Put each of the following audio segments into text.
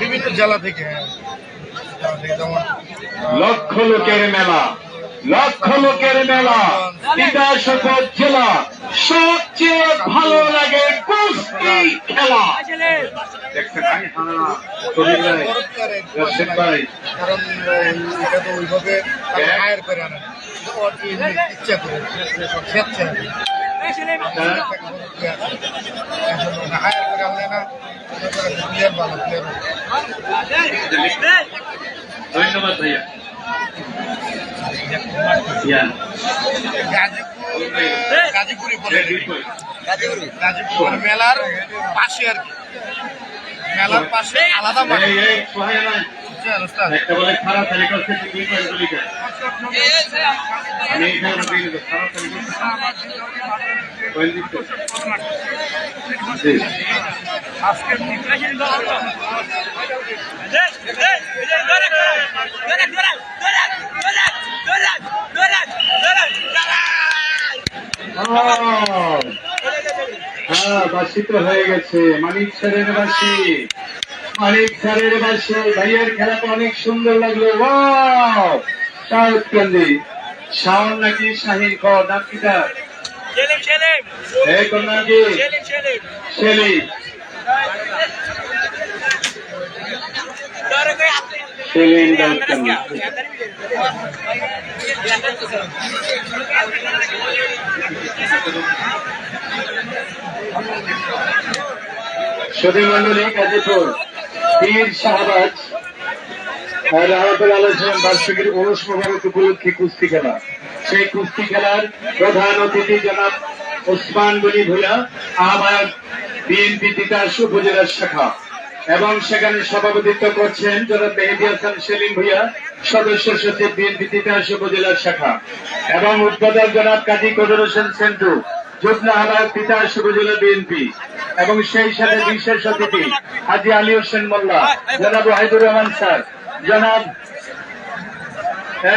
বিভিন্ন জেলা থেকে হ্যাঁ। লক্ষ লোকের মেলা লক্ষ লোকের মেলা বিদ্যাসাগর জেলা সবচেয়ে ভালো লাগে কুস্তি খেলা দেখছেন ভাই? হ্যাঁ, কারণ এটা তো ওইভাবে ইচ্ছা করে হ্যাঁ, ধন্যবাদ ভাইয়া। গাজীপুর। মেলার পাশে আর কি। মেলার পাশে আলাদা হ্যাঁ বাসি তো হয়ে গেছে। মানিক স্যারের বাসি। মানিক স্যারের বাসি ভাইয়ের খেলাটা অনেক সুন্দর লাগল। ক্যান্ডি শাওন নাকি শাহিন? ক নাম কি তার? সুধী মন্ডলী গাজীপুর। পীর শাহবাজ বার্ষিকীর উনিশ মোবারক উপলক্ষে কুস্তি খেলা। সেই কুস্তি খেলার প্রধান অতিথি জনাব ওসমান গনি ভূয়া আহ্বায়ক বিএনপি তিতাস উপজেলার শাখা এবং সেখানে সভাপতিত্ব করছেন জনাব মেহেদি হাসান সেলিম ভূয়া সদস্য সচিব বিএনপি তিতাস উপজেলার শাখা এবং উদ্বোধক জনাব কাজী কদর হোসেন সেন্টু, যুগ্ম আহ্বায়ক তিতাস উপজেলা বিএনপি। এবং সেই সাথে বিশেষ অতিথি হাজি আলী হোসেন মোল্লা জনাব ওয়াহিদুর রহমান স্যার জনাব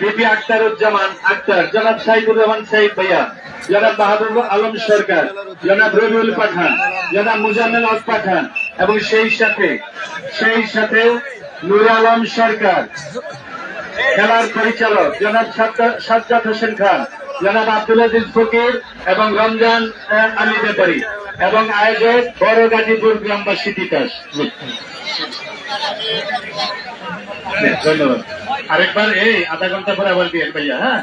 বিপি আখতারুজ্জামান আক্তার জনাব সাইদুর রহমান সাইদ ভাইয়া জনাব বাহাদুর আলম সরকার জনাব রবিউল পাঠান জনাব মুজাম্মেল হক পাঠান এবং সেই সাথে সেই সাথে নুর আলম সরকার খেলার পরিচালক জনাব সাজ্জা- সাজ্জাদ হোসেন খান জনাব আব্দুল আজিজ ফকির এবং রমজান আলী ব্যাপারী। এবং আয়োজক বড় গাজীপুর গ্রামবাসী তিতাস ধন্যবাদ। আরেকবার এই আধা ঘণ্টা পরে আবার দিয়ে ভাইয়া হ্যাঁ?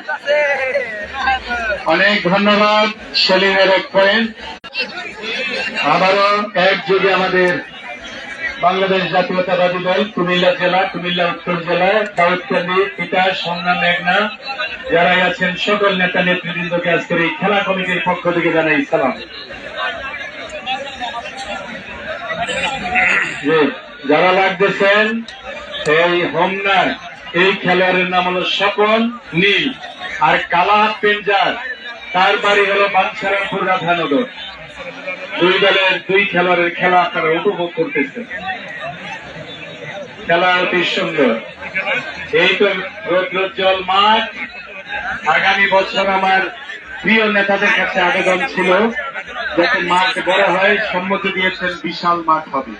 অনেক ধন্যবাদ, সেলিমের এক পয়েন্ট। আবারও এক যুগে আমাদের বাংলাদেশ জাতীয়তাবাদী দল, কুমিল্লা জেলা, কুমিল্লা উত্তর জেলা, দাউদকান্দি, পিতা সংগ্রাম মেঘনা যারা আছেন সকল নেতা নেতৃবৃন্দকে আজকের এই খেলা কমিটির পক্ষ থেকে জানাই সালাম। জি, যারা লাগতেছেন এই হোমনার এই খেলোয়াড়ের নাম হলো স্বপন নীল। আর কালা পেঞ্জার তার বাড়ি হলো বাঞ্ছারামপুর রাধানগর। দুই দলের দুই খেলোয়াড়ের খেলা আপনারা উপভোগ করতেছেন। খেলা অতি সুন্দর। এই তো রৌদ্রোজ্জ্বল মাঠ। আগামী বছর আমার প্রিয় নেতাদের কাছে আবেদন ছিল যাতে মাঠ বড় হয়। সম্মতি দিয়েছেন বিশাল মাঠ হবে।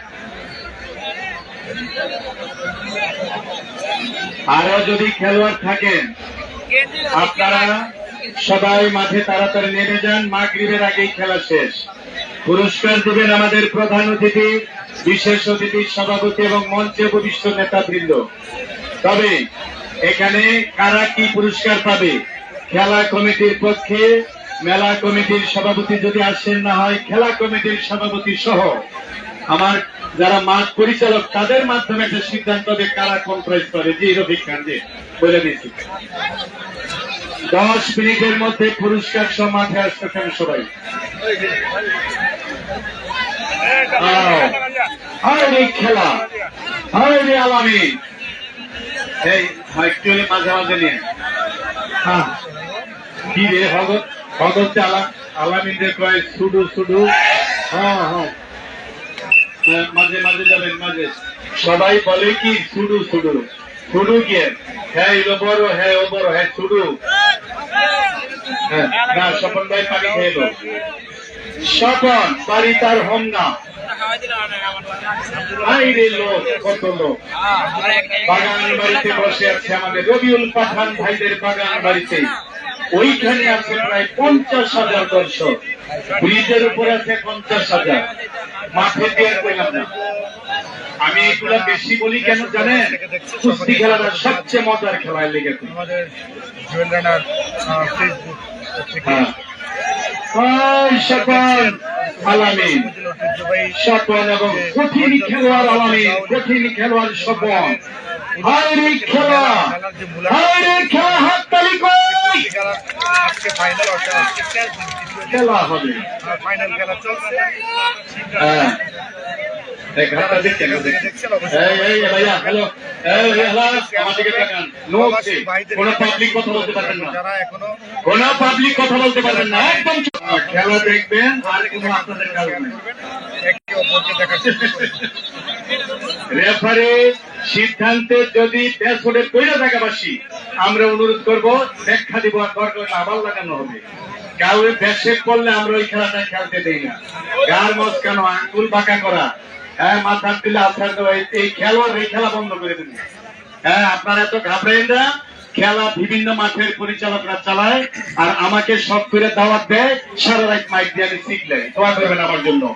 আরও যদি খেলোয়াড় থাকেন, আপনারা সবাই মাঠে তাড়াতাড়ি নেমে যান। মাগরিবের আগেই খেলা শেষ। পুরস্কার দিবেন আমাদের প্রধান অতিথি, বিশেষ অতিথি, সভাপতি এবং মঞ্চে উপবিষ্ট নেতাবৃন্দ। তবে এখানে কারা কি পুরস্কার পাবে? খেলা কমিটির পক্ষে মেলা কমিটির সভাপতি যদি আসেন না হয়, খেলা কমিটির সভাপতি সহ আমার যারা মাঠ পরিচালক তাদের মাধ্যমে একটা সিদ্ধান্ত হবে কারা কোন প্রাইজ পাবে জি রফিক খান জি বলে দিচ্ছি দশ মিনিটের মধ্যে পুরস্কার সহ মাঠে আসতেছেন সবাই? খেলা হায়রে আলামী। এই একচুয়ালি মাঝে মাঝে নিয়ে। হ্যাঁ। কি রে ভগত ভগত আলা আলামিনদের কয় শুধু হ্যাঁ হ্যাঁ হ্যাঁ, মাঝে মাঝে যাবেন, মাঝে। সবাই বলে কি সুডু সুডু সুডু কি? হ্যাঁ এলো বড় হ্যাঁ ও বড় হ্যাঁ সুডু হ্যাঁ না, স্বপন ভাই পানি খেয়ে এলো। স্বপন, বাড়ি তার হোমনা বাইরে লোক, কত লোক। বাগান বাড়িতে বসে আছে আমাদের। রবিউল পাঠান ভাইদের বাগান বাড়িতে। ওইখানে আছে প্রায় পঞ্চাশ হাজার দর্শক। ব্রিজের উপর আছে পঞ্চাশ হাজার। মাঠে দিয়ে পেলাম না। আমি এগুলো বেশি বলি কেন জানেন? কুস্তি খেলাটা সবচেয়ে মজার খেলায় লেগেছে আমাদের জুয়েল রানার ফেসবুক থেকে হ্যাঁ। ওই স্বপন আলামিন। স্বপন এবং কঠিন খেলোয়াড় আলামিন কঠিন খেলোয়াড় স্বপন হায়রে খেলা। হায়রে খেলা হাততালি কই খেলা আজকে ফাইনাল অর্থাৎ আজকে। খেলা হবে। ফাইনাল খেলা চলছে হ্যাঁ। এই খেলাটা দেখছেন দেখছেন অবশ্যই। এই এই ভাইয়া হ্যালো এই এই, হ্যালো আমার দিকে তাকান। নো কোন পাবলিক কথা বলতে পারবেন যারা এখনও কোন পাবলিক কথা বলতে পারবেন না। একদম খেলা দেখবেন আর কোনো আপনাদের কাজ একে অপরকে দেখার রেফারি, সিদ্ধান্তে যদি পেছনে পৈরা থাকাবাসী আমরা অনুরোধ করব, ব্যাখ্যা দিব আর দরকার আবার লাগানো হবে। কাউরে ব্যাসে করলে আমরা ওই খেলাটা খেলতে দেই না। গার মজ কেন? আঙ্গুল বাঁকা করা। হ্যাঁ মাথার দিলে তো এই- খেলোয়াড়, এই খেলা বন্ধ করে দেবেন হ্যাঁ আপনারা এত ঘাবড়েন না। খেলা বিভিন্ন মাঠের পরিচালকরা চালায় আর আমাকে সব করে দাওয়াত দেয়, সারা রাত মাইক দিয়ে আমি শিখলাই দোয়া করবেন আমার জন্য।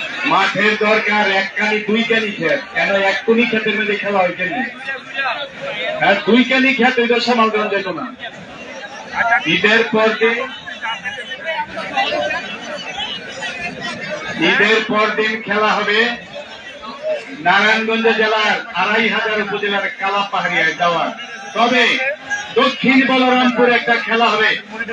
মাঠের দরকার, এক কানি দুই কানি খেত। কেন এক কুনি খেতের মধ্যে খেলা হয় কেন? হ্যাঁ দুই কানি খেত ওইটা সামাল দেওয়া যেত না। ঈদের পর দিন ঈদের পর দিন খেলা হবে নারায়ণগঞ্জ জেলার আড়াই হাজার উপজেলার কালা পাহাড়িয়ায় দাওয়াত তবে দক্ষিণ বলরামপুর একটা খেলা হবে,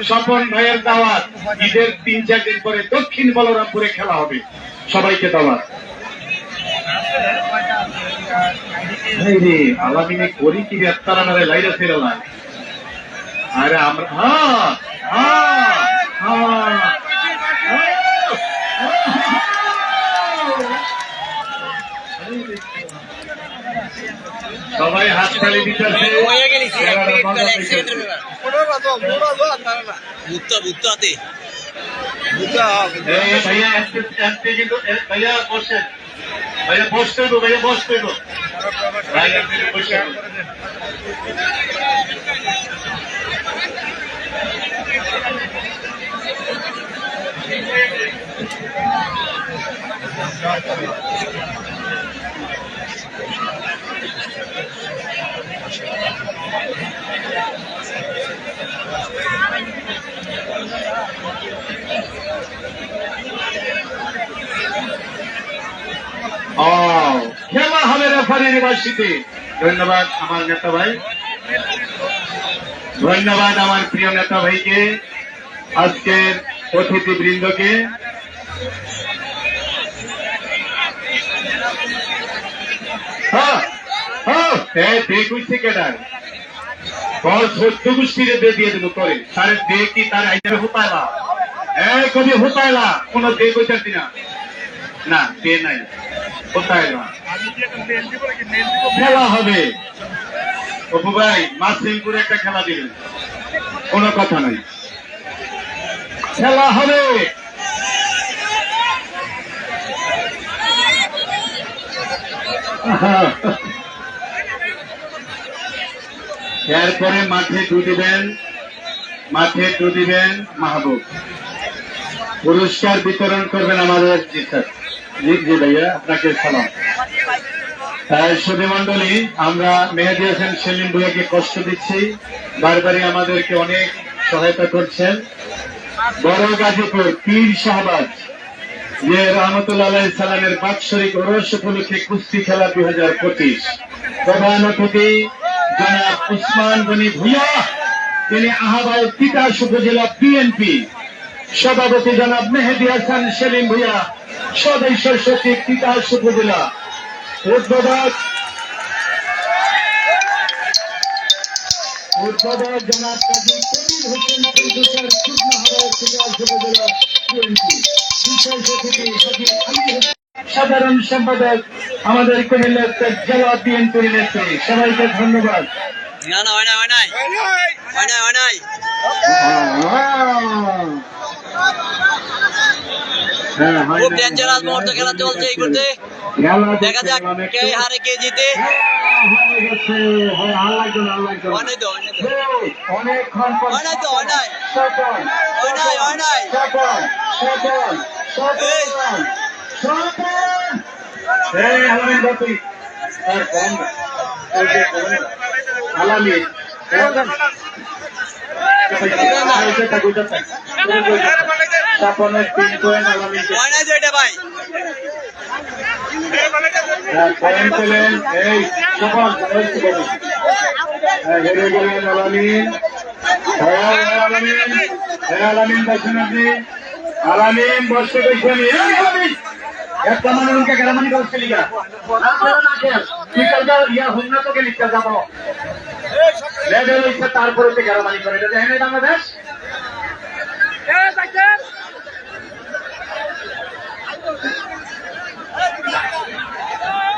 স্বপন ভাইয়ের দাওয়াত। ঈদের তিন, চার দিন পরে দক্ষিণ বলরামপুরে খেলা হবে। সবাইকে দাওয়াত আলামিনে করি কি রাস্তারা নারে লাইরা ফেরালাম আরে আমরা হ্যাঁ হ্যাঁ হ্যাঁ। সবাই হাত তালি দিতেছে। পেয়েছে। বুঝতে বুঝতে হাতে এই ভাইয়া একটু- একটু কিন্তু এ, ভাইয়া বসেন ভাইয়া বসতে গো ভাইয়া বসতে গো ভাই আপনি বসে ও রেফারি ইউনিভার্সিটি ধন্যবাদ আমার নেতা ভাই। ধন্যবাদ আমার প্রিয় নেতা ভাইকে, আজকের অতিথি বৃন্দকে হ্যাঁ হ্যাঁ দিয়ে দেবো তোরে তারে কি, তার কোন না। না নাই। হুতাইলা আমি কি একটা মেল দিব নাকি মেল দিব খেলা হবে। অপু ভাই, মাসিমপুর একটা খেলা দিলেন। কোনো কথা নাই। খেলা হবে। এরপরে মাঠে দু দিবেন। মাঠে দু দিবেন মাহবুব। পুরস্কার বিতরণ করবেন আমাদের জি স্যার জি ভাইয়া, আপনাকে সালাম। সুধী আমরা মেহেদি হাসান সেলিম ভুইয়াকে কষ্ট দিচ্ছি। বারবারই আমাদেরকে অনেক সহায়তা করছেন। বড় গাজীপুর, পীর শাহবাজ, যে রহমতুল্লাহ সালামের বাৎসরিক ওরস উপলক্ষে কুস্তি খেলা দুই হাজার পঁচিশ। প্রধান অতিথি, জনাব উসমান গনি ভুইয়া, তিনি আহাবাদ তিতাস উপজেলা বিএনপি। সভাপতি জনাব মেহেদি হাসান সেলিম ভুইয়া সদস্য সচিব তিতাস উপজেলা উদ্বোধক উদ্বোধক জনাব কাজী কবির হোসেন প্রফেসর যুগ্ম তিতাস উপজেলা বিএনপি বিশাল সচিব আলী সাধারণ সম্পাদক আমাদের কুমিল্লা উত্তর জেলা বিএনপির নেত্রী। সবাইকে ধন্যবাদ। না না হয় নাই হয় নাই। হয় নাই হয় নাই। হ্যাঁ, হয়। খুব ডেঞ্জারাস মুহূর্তে খেলা চলছে এই করতে দেখা যাক কে হারে কে জিতে হ্যাঁ, তিন পয়েন্ট পয়েন্ট পেলেন এই হেরে গেলেন আলামিন। আলামিন আলামিন আপনি আলামিন বসতে একটা মানুষকে গেরামানি করছে লিগা। তুই কালকে ইয়া তোকে লিখতে যাব। লেভেল ইচ্ছা তারপরে তো গেরামানি করে। এটা দেখেন বাংলাদেশ এটা দেখেন এ